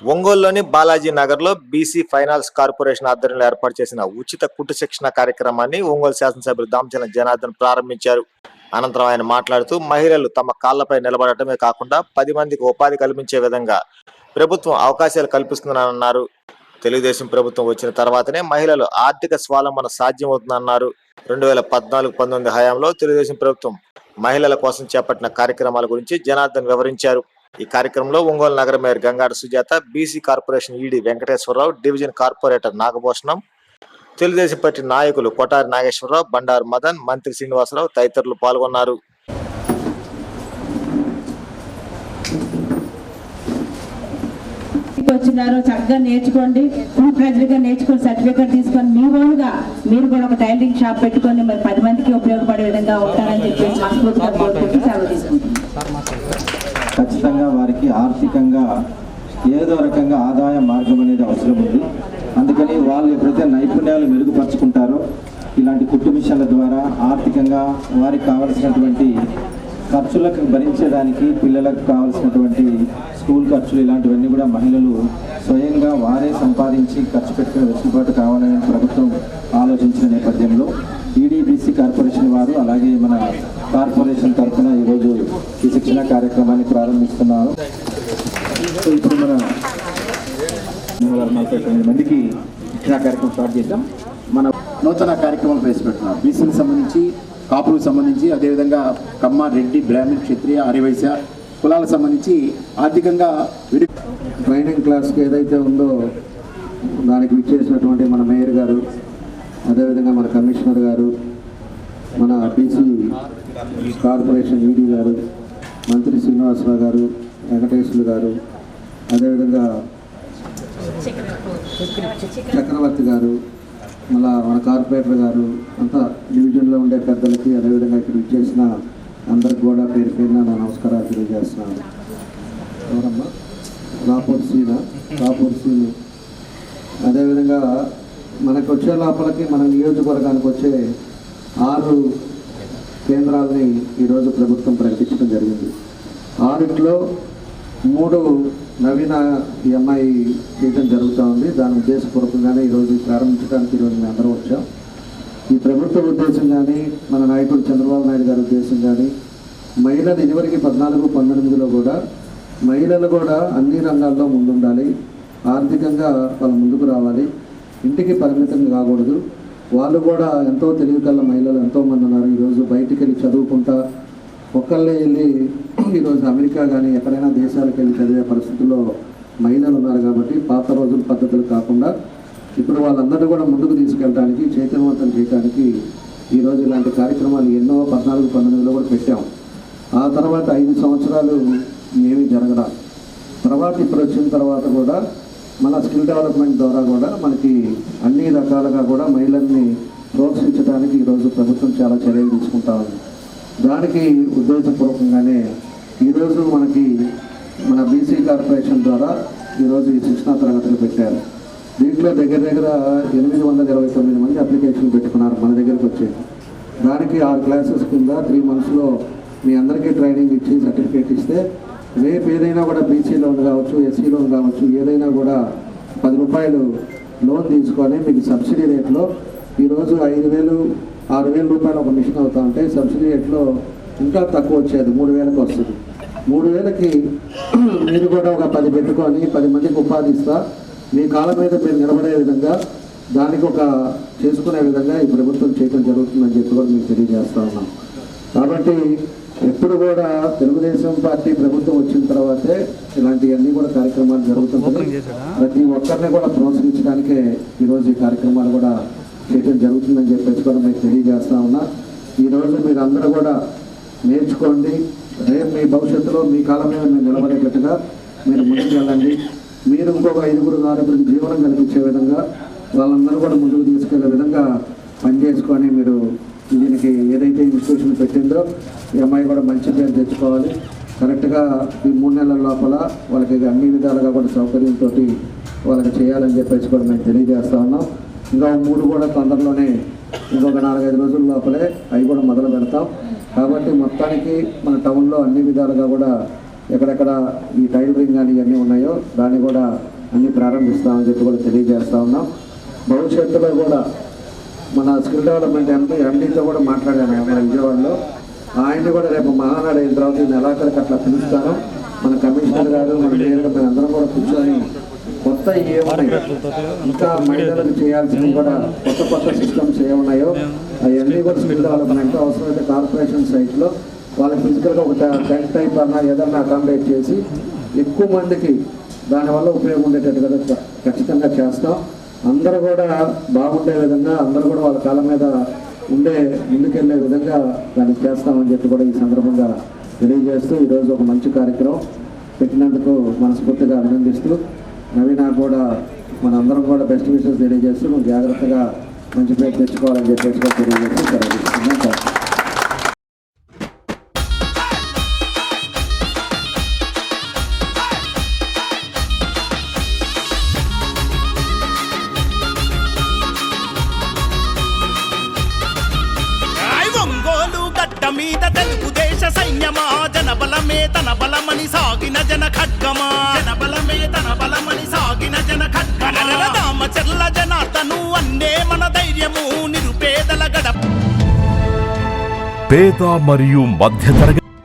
ఒంగోలులోని బాలాజీ నగర్లో BC finance corporation ఆధ్వర్యంలో ఏర్పాటు చేసిన ఉచిత కుట్టు శిక్షణ కార్యక్రమాన్ని ఒంగోలు శాసనసభ్యులు దామచల జనార్దన్ ప్రారంభించారు. అనంతరం ఆయన మాట్లాడుతూ మహిళలు తమ కాళ్ళపై నిలబడటమే కాకుండా పది మందికి ఉపాధి కల్పించే విధంగా ప్రభుత్వం అవకాశాలు కల్పిస్తుందన్నారు. తెలుగుదేశం ప్రభుత్వం వచ్చిన తర్వాతనే మహిళలు ఆర్థిక స్వాలంబన సాధ్యమవుతుందన్నారు. రెండు వేల పద్నాలుగు పంతొమ్మిది హయాంలో తెలుగుదేశం ప్రభుత్వం మహిళల కోసం చేపట్టిన కార్యక్రమాల గురించి జనార్దన్ వివరించారు. ఈ కార్యక్రమంలో ఒంగోలు నగర mayor Gangada Sujatha BC corporation ED Venkateswara Rao division corporator Nagabhushanam Telugu Desam party నాయకులు కొటారి నాగేశ్వరరావు బండారు మదన్ మంత్రి శ్రీనివాసరావు తదితరులు పాల్గొన్నారు. వచ్చినారో చక్కగా నేర్చుకోండి ఫుల్ ప్రజలుగా నేర్చుకొని సర్టిఫికేట్ తీసుకొని మీ ఓన్గా మీరు కూడా ఒక టైలరింగ్ షాప్ పెట్టుకొని మరి పది మందికి ఉపయోగపడే విధంగా ఉంటారని చెప్పేసి మనస్ఫూర్తిగా కోరుకుంటూ సెలవు తీసుకుంటున్నాను ఆర్థికంగా ఏదో రకంగా ఆదాయ మార్గం అనేది అవసరం ఉంది. అందుకని వాళ్ళు ఎప్పుడైతే నైపుణ్యాలు మెరుగుపరుచుకుంటారో ఇలాంటి కుట్టు మిషన్ల ద్వారా ఆర్థికంగా వారికి కావలసినటువంటి ఖర్చులకు భరించడానికి పిల్లలకు కావలసినటువంటి స్కూల్ ఖర్చులు ఇలాంటివన్నీ కూడా మహిళలు స్వయంగా వారే సంపాదించి ఖర్చు పెట్టిన వెసులుబాటు కావాలని ప్రభుత్వం ఆలోచించిన నేపథ్యంలో ఈడీబీసీ కార్పొరేషన్ వారు అలాగే మన కార్పొరేషన్ తరఫున ఈరోజు ఈ శిక్షణ కార్యక్రమాన్ని ప్రారంభిస్తున్నారు సో ఇప్పుడు మన మూడు వందల నలభై తొమ్మిది మందికి ఇచ్చిన కార్యక్రమం స్టార్ట్ చేద్దాం. మన నూతన కార్యక్రమాలు ప్రవేశపెడుతున్నారు బీసీలకు సంబంధించి కాపులకు సంబంధించి అదేవిధంగా కమ్మ రెడ్డి బ్రాహ్మణ్ క్షత్రియ ఆర్యవైశ్య కులాలకు సంబంధించి ఆర్థికంగా విడి ట్రైనింగ్ క్లాస్కి ఏదైతే ఉందో దానికి విచ్చేసినటువంటి మన మేయర్ గారు అదేవిధంగా మన కమిషనర్ గారు మన బీసీ కార్పొరేషన్ ఈడీ గారు మంత్రి శ్రీనివాసరావు గారు వెంకటేశ్వరులు గారు అదేవిధంగా చక్రవర్తి గారు మళ్ళా మన కార్పొరేటర్ గారు అంతా డివిజన్లో ఉండే పెద్దలకి అదేవిధంగా ఇక్కడ విచ్చేసిన అందరికి కూడా పేరు పేరున నా నమస్కారాలు తెలియజేస్తున్నాను. ఎవరమ్మా? రాపూర్ సీన? రాపూర్ సీను. అదేవిధంగా మనకు వచ్చే లోపలికి మన నియోజకవర్గానికి వచ్చే ఆరు కేంద్రాలని ఈరోజు ప్రభుత్వం ప్రకటించడం జరిగింది. ఆరిట్లో మూడు నవీన ఎంఐ చేయడం జరుగుతూ ఉంది. దాని ఉద్దేశపూర్వకంగానే ఈరోజు ప్రారంభించడానికి ఈరోజు మేము అందరం వచ్చాం. ఈ ప్రభుత్వ ఉద్దేశం కానీ మన నాయకుడు చంద్రబాబు నాయుడు గారి ఉద్దేశం కానీ మహిళలు ఇదివరకు పద్నాలుగు పంతొమ్మిదిలో కూడా మహిళలు కూడా అన్ని రంగాల్లో ముందుండాలి. ఆర్థికంగా వాళ్ళు ముందుకు రావాలి. ఇంటికి పరిమితం కాకూడదు. వాళ్ళు కూడా ఎంతో తెలివికల్ల మహిళలు ఎంతోమంది ఉన్నారు. ఈరోజు బయటికి వెళ్ళి చదువుకుంటా ఒక్కళ్ళే వెళ్ళి ఈరోజు అమెరికా కానీ ఎక్కడైనా దేశాలకు వెళ్ళి చదివే పరిస్థితుల్లో మహిళలు ఉన్నారు కాబట్టి పాత రోజుల పద్ధతులు కాకుండా ఇప్పుడు వాళ్ళందరినీ కూడా ముందుకు తీసుకెళ్ళడానికి చైతన్యవంతం చేయడానికి ఈరోజు ఇలాంటి కార్యక్రమాలు ఎన్నో పద్నాలుగు పంతొమ్మిదిలో కూడా పెట్టాం. ఆ తర్వాత ఐదు సంవత్సరాలు ఏమీ జరగడం తర్వాత ఇప్పుడు వచ్చిన తర్వాత కూడా మన స్కిల్ డెవలప్మెంట్ ద్వారా కూడా మనకి అన్ని రకాలుగా కూడా మహిళల్ని ప్రోత్సహించడానికి ఈరోజు ప్రభుత్వం చాలా చర్యలు తీసుకుంటా ఉంది. దానికి ఉద్దేశపూర్వకంగానే ఈరోజు మనకి మన బీసీ కార్పొరేషన్ ద్వారా ఈరోజు ఈ శిక్షణా తరగతులు పెట్టారు. దీంట్లో దగ్గర దగ్గర ఎనిమిది వందల ఇరవై తొమ్మిది మంది అప్లికేషన్ పెట్టుకున్నారు మన దగ్గరికి వచ్చేది. దానికి ఆరు క్లాసెస్ కింద త్రీ మంత్స్లో మీ అందరికీ ట్రైనింగ్ ఇచ్చి సర్టిఫికేట్ ఇస్తే రేపు ఏదైనా కూడా బీసీ లోన్ కావచ్చు ఎస్సీ లోన్ కావచ్చు ఏదైనా కూడా పది రూపాయలు లోన్ తీసుకొని మీకు సబ్సిడీ రేట్లో ఈరోజు ఐదు వేలు ఆరు వేల రూపాయలు ఒక మిషన్ అవుతా ఉంటే సబ్సిడీ రేట్లో ఇంకా తక్కువ వచ్చేది మూడు వేలకు వస్తుంది. మూడు వేలకి మీరు కూడా ఒక పది పెట్టుకొని పది మందికి ఉపాధి ఇస్తా. మీ కాలం మీద మీరు నిలబడే విధంగా దానికి ఒక చేసుకునే విధంగా ఈ ప్రభుత్వం చేయడం జరుగుతుందని చెప్పి కూడా మీకు తెలియజేస్తా ఉన్నాం. కాబట్టి ఎప్పుడు కూడా తెలుగుదేశం పార్టీ ప్రభుత్వం వచ్చిన తర్వాతే ఇలాంటివన్నీ కూడా కార్యక్రమాలు జరుగుతుంటాయి. ప్రతి ఒక్కరిని కూడా ప్రోత్సహించడానికే ఈరోజు ఈ కార్యక్రమాలు కూడా చేయడం జరుగుతుందని చెప్పేసి కూడా మీకు తెలియజేస్తా ఉన్నా. ఈరోజు మీరు అందరూ కూడా నేర్చుకోండి. రేపు మీ భవిష్యత్తులో మీ కాలం మీద మీరు నిలబడేటట్టుగా మీరు ముందుకు వెళ్ళండి. మీరు ఇంకొక ఐదుగురు ఆరుగురికి జీవనం కల్పించే విధంగా వాళ్ళందరూ కూడా ముందుకు తీసుకెళ్ళే విధంగా పనిచేసుకొని మీరు ఇన్స్టిట్యూషన్ పెట్టిందో ఈ అమ్మాయి కూడా మంచి పేరు తెచ్చుకోవాలి. కరెక్ట్గా ఈ మూడు నెలల లోపల వాళ్ళకి అన్ని విధాలుగా కూడా సౌకర్యంతో వాళ్ళకి చేయాలని చెప్పేసి కూడా మేము తెలియజేస్తా ఉన్నాం. ఇంకా మూడు కూడా తొందరలోనే ఇంకొక నాలుగైదు రోజుల లోపలే అవి కూడా మొదలు పెడతాం. కాబట్టి మొత్తానికి మన టౌన్లో అన్ని విధాలుగా కూడా ఎక్కడెక్కడ ఈ టైలరింగ్ కానీ ఇవన్నీ ఉన్నాయో దాన్ని కూడా అన్ని ప్రారంభిస్తామని చెప్పి కూడా తెలియజేస్తా ఉన్నాం. భవిష్యత్తులో కూడా మన స్కిల్ డెవలప్మెంట్ ఎంపీ ఎండీతో కూడా మాట్లాడాను మన విజయవాడలో. ఆయన్ని కూడా రేపు మహానాడు అయిన తర్వాత ఈ నెలాఖరికి అట్లా పిలుస్తాను. మన కమిషనర్ గారు మన మేయర్ మన అందరం కూడా కూర్చొని కొత్త ఏమున్నాయి ఇంకా మహిళలకు చేయాల్సినవి కూడా కొత్త కొత్త సిస్టమ్స్ ఏమున్నాయో అవన్నీ కూడా స్కిల్ డెవలప్మెంట్ అవసరమైతే కార్పొరేషన్ సైట్లో వాళ్ళకి ఫిజికల్గా ఒక టెంట్ టైప్ అన్నా ఏదన్నా అకామిడేట్ చేసి ఎక్కువ మందికి దానివల్ల ఉపయోగం ఉండేటట్టుగా ఖచ్చితంగా చేస్తాం. అందరూ కూడా బాగుండే విధంగా అందరూ కూడా వాళ్ళ కాలం మీద ఉండే ముందుకెళ్ళే విధంగా దాన్ని చేస్తామని చెప్పి కూడా ఈ సందర్భంగా తెలియజేస్తూ ఈరోజు ఒక మంచి కార్యక్రమం పెట్టినందుకు మనస్ఫూర్తిగా అభినందిస్తూ నవీన కూడా మనందరం కూడా బెస్ట్ విషెస్ తెలియజేస్తూ జాగ్రత్తగా మంచి పేరు తెచ్చుకోవాలని చెప్పేసి కూడా తెలియజేస్తూ మీద తెలుగుదేశ సైన్యమా? జనబలమే తన బలమని సాగిన జన ఖడ్గమా? జనబలమే తన బలమని సాగిన జన ఖడ్గమ? రామచర్ల జనార్దను అన్నే మన ధైర్యము నిరుపేదల గడప పేద మరియు మధ్యతరగతి